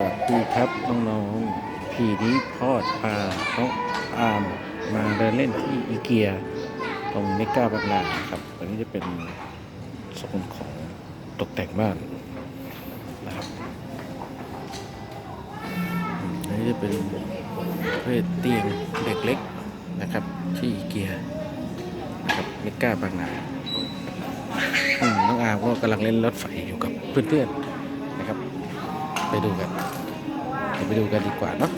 สวัสดีครับน้องๆพี่นี้พอดพาน้องอามมาเดินเล่นที่อีเกีย ตรงเมกาบางนาครับอันนี้จะเป็นโซนของตกแต่งบ้านนะครับอันนี้จะเป็นประเภทเตียงเด็กเล็กนะครับ ที่อีเกียนะครับเมกาบางนาน้องอามก็กำลังเล่นรถไฟอยู่กับเพื่อนๆ ไปดูกันเดี๋ยวไปดูกันดีกว่าเนาะ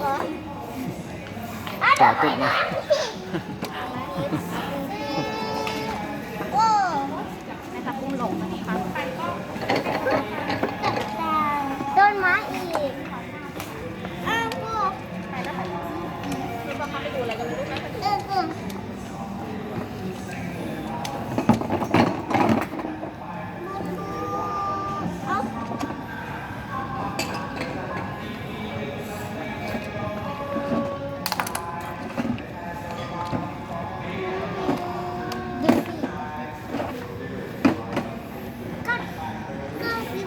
ไม้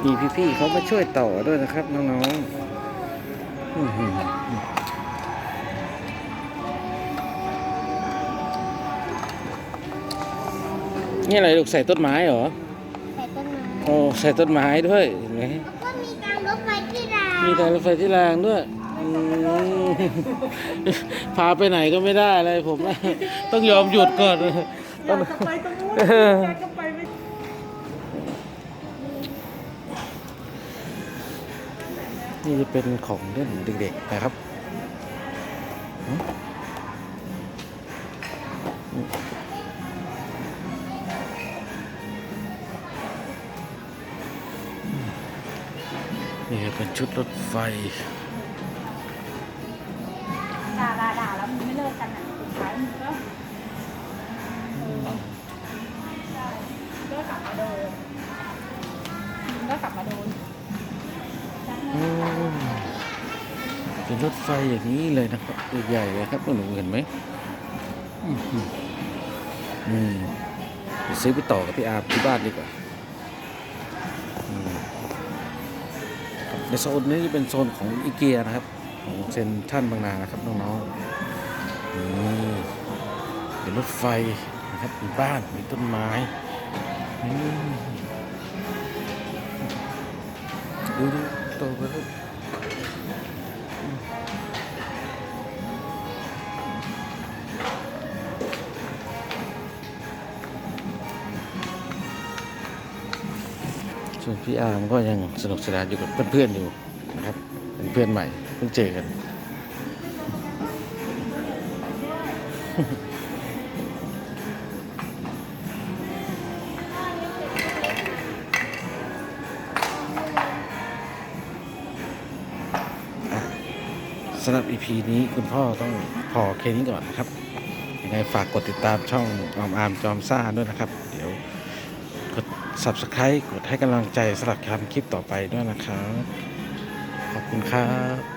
มีพี่ๆเขามาช่วยต่อด้วยนะครับน้องๆอื้อหือนี่อะไรลูกใส่ต้นไม้เหรอ ใส่ต้นไม้โอ้ใส่ต้นไม้ด้วยเห็นไหมก็มีการรถไฟที่ราง มีทางรถไฟที่รางด้วยอืมพาไปไหนก็ไม่ได้เลยผมนะต้องยอมหยุดก่อนต้องไปตรงนู้น เออ ก็ไปไม่ นี่จะเป็นของเล่นเด็กๆนะครับนี่เป็นชุดรถไฟ เป็นรถไฟอย่างนี้เลยนะครับตัวใหญ่เลยครับหนูเห็นไหมอื้อหืออืมเดี๋ยวซื้อไปต่อกับพี่อาที่บ้านดีกว่าในโซนนี้จะเป็นโซนของอีเกียนะครับ ของเซนทรันบางนานะครับน้องๆนี่เป็นรถไฟนะครับมีบ้านมีต้นไม้ดูดูโตไปแล้ว ส่วนพี่อาร์มก็ยังสนุกสนานอยู่กับเพื่อนๆอยู่นะครับ เป็นเพื่อนใหม่เพิ่งเจอกันสำหรับ EP นี้คุณพ่อต้องพอแค่นี้ก่อนนะครับยังไงฝากกดติดตามช่องออมอามจอมซ่าด้วยนะครับ เดี๋ยว subscribe กดให้กำลังใจสำหรับทำคลิปต่อไปด้วยนะครับ ขอบคุณครับ